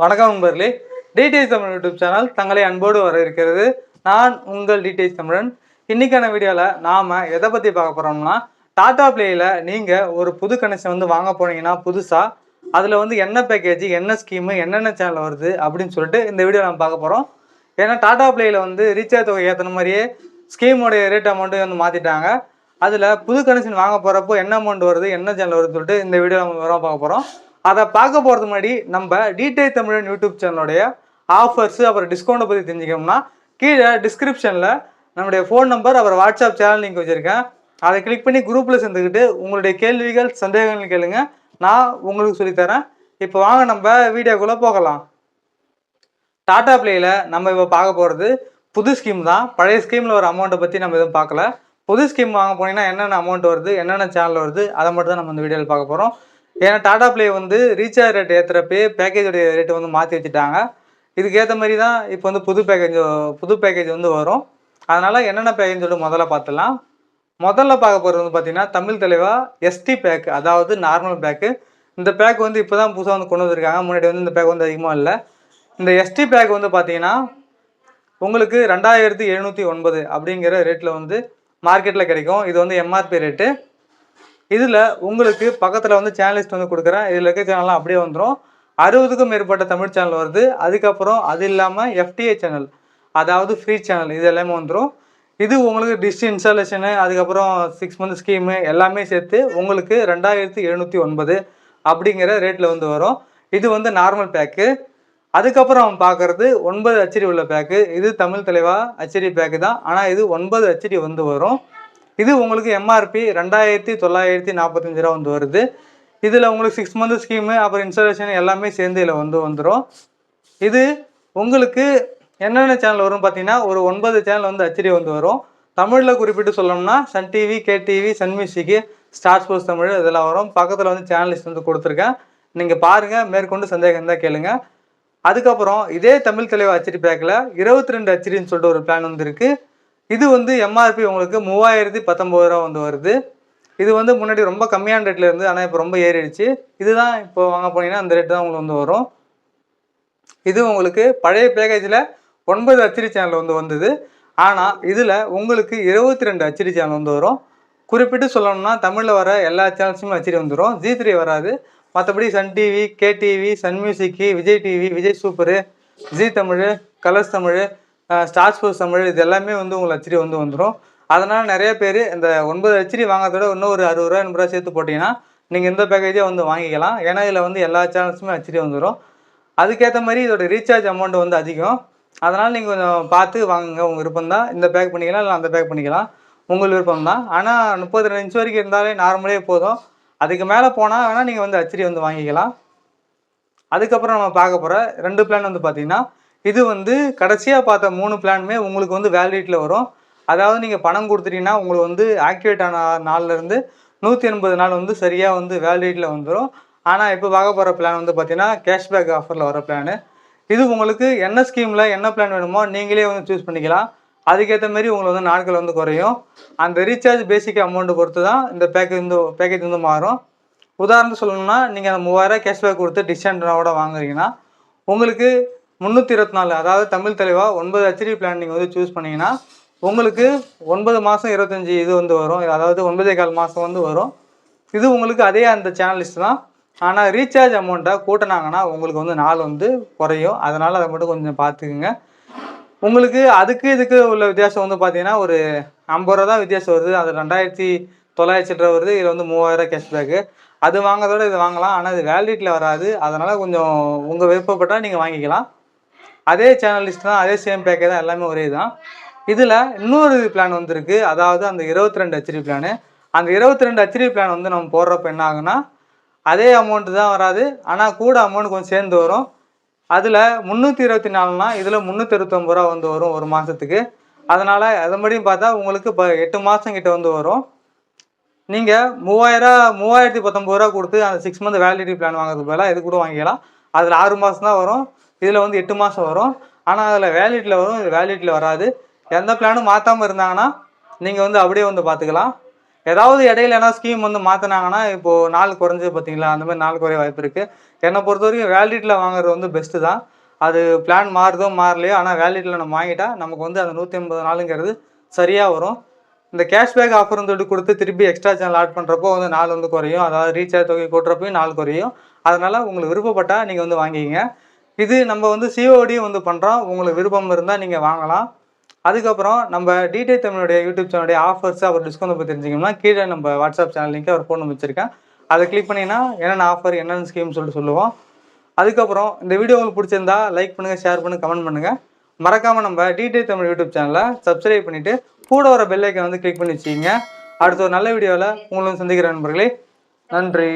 வணக்கம் நண்பர்களே. TDS Tamil YouTube channel தங்களை அன்போடு வர இருக்கிறது. நான் உங்கள் டிடிஎஸ் தமிழன். இன்னைக்கான வீடியோவில் நாம் எதை பற்றி பார்க்க போகிறோம்னா டாடா பிளேயில் நீங்கள் ஒரு புது கனெக்ஷன் வந்து வாங்க போனீங்கன்னா புதுசாக அதில் வந்து என்ன பேக்கேஜ் என்ன ஸ்கீமு என்னென்ன சேனல் வருது அப்படின்னு சொல்லிட்டு இந்த வீடியோ நம்ம பார்க்க போகிறோம் ஏன்னா டாடா பிளேயில் வந்து ரீசார்ஜ் தொகை ஏற்றின மாதிரியே ஸ்கீமோடைய ரேட் அமௌண்ட்டு வந்து மாற்றிட்டாங்க அதில் புது கனெக்ஷன் வாங்க போகிறப்போ என்ன அமௌண்ட் வருது என்ன சேனல் வருதுன்னு சொல்லிட்டு இந்த வீடியோ நம்ம விவரம் பார்க்க போகிறோம் அதை பார்க்க போகிறது முன்னாடி நம்ம டிடே தமிழன் யூடியூப் சேனலுடைய ஆஃபர்ஸ் அப்புறம் டிஸ்கவுண்ட்டை பற்றி தெரிஞ்சுக்கணும்னா கீழே டிஸ்கிரிப்ஷனில் நம்முடைய ஃபோன் நம்பர் அப்புறம் வாட்ஸ்அப் சேனல் லிங்க் வச்சுருக்கேன். அதை கிளிக் பண்ணி குரூப்பில் சேர்ந்துக்கிட்டு உங்களுடைய கேள்விகள் சந்தேகங்கள் கேளுங்க. நான் உங்களுக்கு சொல்லித்தரேன் இப்போ வாங்க நம்ம வீடியோக்குள்ளே போகலாம். டாடா பிளேயில் நம்ம இப்போ பார்க்க போகிறது புது ஸ்கீம் தான். பழைய ஸ்கீமில் ஒரு அமௌண்ட்டை பற்றி நம்ம எதுவும் பார்க்கல. புது ஸ்கீம் வாங்க போனீங்கன்னா என்னென்ன அமௌண்ட் வருது என்னென்ன சேனல் வருது அதை மட்டும் தான் நம்ம இந்த வீடியோவில் பார்க்க போகிறோம் ஏன்னா டாடா பிளே வந்து ரீசார்ஜ் ரேட் ஏற்றுறப்பே பேக்கேஜோடைய ரேட்டு வந்து மாற்றி வச்சுட்டாங்க. இதுக்கேற்ற மாதிரி தான் இப்போ வந்து புது பேக்கேஜ் புது பேக்கேஜ் வந்து வரும். அதனால் என்னென்ன பேக்கேஜ் சொல்லிட்டு முதல்ல பார்த்துலாம் முதல்ல பார்க்க போகிறது வந்து பார்த்திங்கன்னா தமிழ் தலைவா எஸ்டி பேக் அதாவது நார்மல் பேக்கு இந்த பேக் வந்து இப்போ தான் புதுசாக வந்து கொண்டு வந்திருக்காங்க. முன்னாடி வந்து இந்த பேக் வந்து அதிகமாக இல்லை. இந்த எஸ்டி பேக் வந்து பார்த்தீங்கன்னா உங்களுக்கு ரெண்டாயிரத்தி எழுநூற்றி ஒன்பது அப்படிங்கிற ரேட்டில் வந்து மார்க்கெட்டில் கிடைக்கும். இது வந்து எம்ஆர்பி ரேட்டு இதில் உங்களுக்கு பக்கத்தில் வந்து சேனலிஸ்ட் வந்து கொடுக்குறேன். இதில் இருக்க சேனல்லாம் அப்படியே வந்துடும் அறுபதுக்கும் மேற்பட்ட தமிழ் சேனல் வருது. அதுக்கப்புறம் அது இல்லாமல் எஃப்டிஏ சேனல் அதாவது ஃப்ரீ சேனல் இது எல்லாமே வந்துடும் இது உங்களுக்கு டிஷ் இன்ஸ்டாலேஷனு அதுக்கப்புறம் சிக்ஸ் மந்த் ஸ்கீமு எல்லாமே சேர்த்து உங்களுக்கு ரெண்டாயிரத்தி எழுநூற்றி ஒன்பது அப்படிங்கிற ரேட்டில் வந்து வரும். இது வந்து நார்மல் பேக்கு அதுக்கப்புறம் அவன் பார்க்குறது ஒன்பது அச்சடி உள்ள பேக்கு இது தமிழ் தலைவா அச்சடி பேக்கு தான். ஆனால் இது ஒன்பது அச்சடி வந்து வரும். இது உங்களுக்கு எம்ஆர்பி ரெண்டாயிரத்தி தொள்ளாயிரத்தி நாற்பத்தஞ்சு ரூபா வந்து வருது. இதில் உங்களுக்கு சிக்ஸ் மந்த் ஸ்கீமு அப்புறம் இன்ஸ்டாலேஷன் எல்லாமே சேர்ந்து இதில் வந்து வந்துடும் இது உங்களுக்கு என்னென்ன சேனல் வரும்னு பார்த்தீங்கன்னா ஒரு ஒன்பது சேனல் வந்து அச்சடி வந்து வரும். தமிழில் குறிப்பிட்டு சொல்லணும்னா Sun TV K TV Sun music Star Sports Tamil இதெல்லாம் வரும். பக்கத்தில் வந்து சேனலிஸ்ட் வந்து கொடுத்துருக்கேன். நீங்கள் பாருங்கள் மேற்கொண்டு சந்தேகம் இருந்தால் கேளுங்க. அதுக்கப்புறம் இதே தமிழ் தலைவர் அச்சடி பேக்கில் இருபத்தி ரெண்டு அச்சடின்னு சொல்லிட்டு ஒரு பிளான் வந்துருக்கு இது வந்து எம்ஆர்பி உங்களுக்கு மூவாயிரத்தி பத்தொம்பது ரூபா வந்து வருது. இது வந்து முன்னாடி ரொம்ப கம்மியான ரேட்டில் இருந்து ஆனால் இப்போ ரொம்ப ஏறிடுச்சு. இதுதான் இப்போ வாங்க போனீங்கன்னா அந்த ரேட் தான் உங்களுக்கு வந்து வரும். இது உங்களுக்கு பழைய பேக்கேஜில் ஒன்பது அச்சடி சேனல் வந்து வந்தது. ஆனால் இதில் உங்களுக்கு இருபத்தி ரெண்டு ஹெச்டி சேனல் வந்து வரும். குறிப்பிட்டு சொல்லணும்னா தமிழில் வர எல்லா சேனல்ஸுமே அச்சடி வந்துடும் ஜி த்ரீ வராது. மற்றபடி Sun TV KTV Sun music Vijay TV Vijay super Zee Tamil Colors Tamil Star Sports Tamil இது எல்லாமே வந்து உங்களுக்கு அச்சடி வந்து வந்துடும் அதனால் நிறைய பேர் இந்த ஒன்பது ஹெச்டி வாங்குறதோட இன்னும் ஒரு அறுபது ரூபா எண்பது ரூபா சேர்த்து போட்டிங்கன்னா நீங்கள் இந்த பேக்கேஜே வந்து வாங்கிக்கலாம். ஏன்னா இதில் வந்து எல்லா சேனல்ஸுமே அச்சடி வந்துடும் அதுக்கேற்ற மாதிரி இதோட ரீசார்ஜ் அமௌண்ட் வந்து அதிகம். அதனால் நீங்கள் கொஞ்சம் பார்த்து வாங்குங்க. உங்கள் விருப்பம் தான். இந்த பேக் பண்ணிக்கலாம் இல்லை அந்த பேக் பண்ணிக்கலாம். உங்கள் விருப்பம் தான். ஆனால் முப்பது ரெண்டு இன்ச் வரைக்கும் இருந்தாலே நார்மலே போதும். அதுக்கு மேலே போனால் வேணால் நீங்கள் வந்து அச்சடி வந்து வாங்கிக்கலாம். அதுக்கப்புறம் நம்ம பார்க்க போகிற ரெண்டு பிளான் வந்து பார்த்திங்கன்னா இது வந்து கடைசியாக பார்த்த மூணு பிளானுமே உங்களுக்கு வந்து வேலிடிட்டியில் வரும். அதாவது நீங்கள் பணம் கொடுத்துட்டீங்கன்னா உங்களுக்கு வந்து ஆக்டிவேட் ஆன நாள்லேருந்து நூற்றி எண்பது நாள் வந்து சரியாக வந்து வேலிடிட்டியில் வந்துடும் ஆனால் இப்போ பார்க்க போகிற பிளான் வந்து பார்த்தீங்கன்னா கேஷ்பேக் ஆஃபரில் வர பிளானு. இது உங்களுக்கு என்ன ஸ்கீமில் என்ன பிளான் வேணுமோ நீங்களே வந்து சூஸ் பண்ணிக்கலாம். அதுக்கேற்ற மாதிரி உங்களுக்கு வந்து நாட்கள் வந்து குறையும். அந்த ரீசார்ஜ் பேசிக் அமௌண்ட்டை பொறுத்து தான் இந்த பேக்கேஜ் வந்து பேக்கேஜ் வந்து மாறும். உதாரணம் சொல்லணும்னா நீங்கள் அந்த மூவாயிரம் கேஷ்பேக் கொடுத்து டிஸ்கவுண்டோட வாங்குறீங்கன்னா உங்களுக்கு முந்நூற்றி இருபத்தி நாலு அதாவது தமிழ் தெளிவா ஒன்பது ஹெச்டி பிளான் நீங்கள் வந்து சூஸ் பண்ணிங்கன்னா உங்களுக்கு ஒன்பது மாதம் இருபத்தஞ்சி இது வந்து வரும். அதாவது ஒன்பதே கால் மாதம் வந்து வரும். இது உங்களுக்கு அதே அந்த சேனலிஸ்ட் தான். ஆனால் ரீசார்ஜ் அமௌண்ட்டை கூட்டினாங்கன்னா உங்களுக்கு வந்து நாள் வந்து குறையும். அதனால் அதை மட்டும் கொஞ்சம் பார்த்துக்குங்க. உங்களுக்கு அதுக்கு இதுக்கு உள்ள வித்தியாசம் வந்து பார்த்தீங்கன்னா ஒரு ஐம்பது ரூபா தான் வித்தியாசம் வருது. அது ரெண்டாயிரத்தி தொள்ளாயிரத்தி வருது. இதில் வந்து மூவாயிரம் கேஷ்பேக்கு அது வாங்குறதோட இது வாங்கலாம். ஆனால் இது வேலிடிட்டியில் வராது. அதனால் கொஞ்சம் உங்கள் விருப்பப்பட்டால் நீங்கள் வாங்கிக்கலாம். அதே சேனல் லிஸ்ட் தான் அதே சேம் பேக்கே தான் எல்லாமே ஒரே தான். இதில் இன்னொரு பிளான் வந்திருக்கு. அதாவது அந்த இருபத்தி ரெண்டு ஹெச்டி பிளானு அந்த இருபத்தி ரெண்டு ஹெச்டி பிளான் வந்து நம்ம போடுறப்ப என்ன ஆகுன்னா அதே அமௌண்ட்டு தான் வராது. ஆனால் கூட அமௌண்ட் கொஞ்சம் சேர்ந்து வரும். அதில் முந்நூற்றி இருபத்தி நாலுனா இதில் முந்நூற்றி இருபத்தொம்பது ரூபா வந்து வரும் ஒரு மாதத்துக்கு அதனால் அதன்படியும் பார்த்தா உங்களுக்கு இப்போ எட்டு மாதம் கிட்ட வந்து வரும். நீங்கள் மூவாயிரம் மூவாயிரத்தி பத்தொம்பது ரூபா கொடுத்து அந்த சிக்ஸ் மந்த் வேலிடிட்டி பிளான் வாங்குறதுக்கு பதிலாக இது கூட வாங்கிக்கலாம். அதில் ஆறு மாதம் தான் வரும். இதில் வந்து எட்டு மாதம் வரும். ஆனால் அதில் வேலிட்டில் வரும். இது வேலிடிட்டியில் வராது. எந்த பிளானும் மாற்றாமல் இருந்தாங்கன்னா நீங்கள் வந்து அப்படியே வந்து பார்த்துக்கலாம் ஏதாவது இடையில ஏதாவது ஸ்கீம் வந்து மாற்றினாங்கன்னா இப்போது நாள் குறைஞ்சது பார்த்தீங்களா அந்த மாதிரி நாள் குறைய வாய்ப்பு இருக்குது என்னை பொறுத்த வரைக்கும் வேலிட்டில் வாங்குறது வந்து பெஸ்ட்டு தான். அது பிளான் மாறுதோ மாறலையோ ஆனால் வேலிட்டில் நம்ம வாங்கிட்டா நமக்கு வந்து அந்த நூற்றி ஐம்பது நாளுங்கிறது சரியாக வரும். இந்த கேஷ்பேக் ஆஃபர்னு சொல்லிட்டு கொடுத்து திருப்பி எக்ஸ்ட்ரா சேனல் ஆட் பண்ணுறப்போ வந்து நாள் வந்து குறையும். அதாவது ரீசார்ஜ் தொகை கூட்டுறப்பையும் நாள் குறையும். அதனால் உங்களுக்கு விருப்பப்பட்டால் நீங்கள் வந்து வாங்கிக்கிங்க. இது நம்ம வந்து சிஓடியும் வந்து பண்ணுறோம் உங்களுக்கு விருப்பம் இருந்தால் நீங்கள் வாங்கலாம். அதுக்கப்புறம் நம்ம டிடி தமிழுடைய யூடியூப் சேனலுடைய ஆஃபர்ஸ் அப்புறம் டிஸ்கவுண்ட் பற்றி தெரிஞ்சிக்கணும்னா கீழே நம்ம வாட்ஸ்அப் சேனல் லிங்க் ஒரு ஃபோன் வச்சுருக்கேன் அதை கிளிக் பண்ணிங்கன்னா என்னென்ன ஆஃபர் என்னென்ன ஸ்கீம் சொல்லிட்டு சொல்லுவோம். அதுக்கப்புறம் இந்த வீடியோ உங்களுக்கு பிடிச்சிருந்தா லைக் பண்ணுங்கள் ஷேர் பண்ணுங்கள் கமெண்ட் பண்ணுங்கள் மறக்காமல் நம்ம டிடி தமிழ் யூடியூப் சேனலை சப்ஸ்கிரைப் பண்ணிவிட்டு கூட வர பெல்லைக்கை வந்து கிளிக் பண்ணி வச்சுக்கிங்க. அடுத்த ஒரு நல்ல வீடியோவில் உங்களும் சந்திக்கிற நண்பர்களே. நன்றி.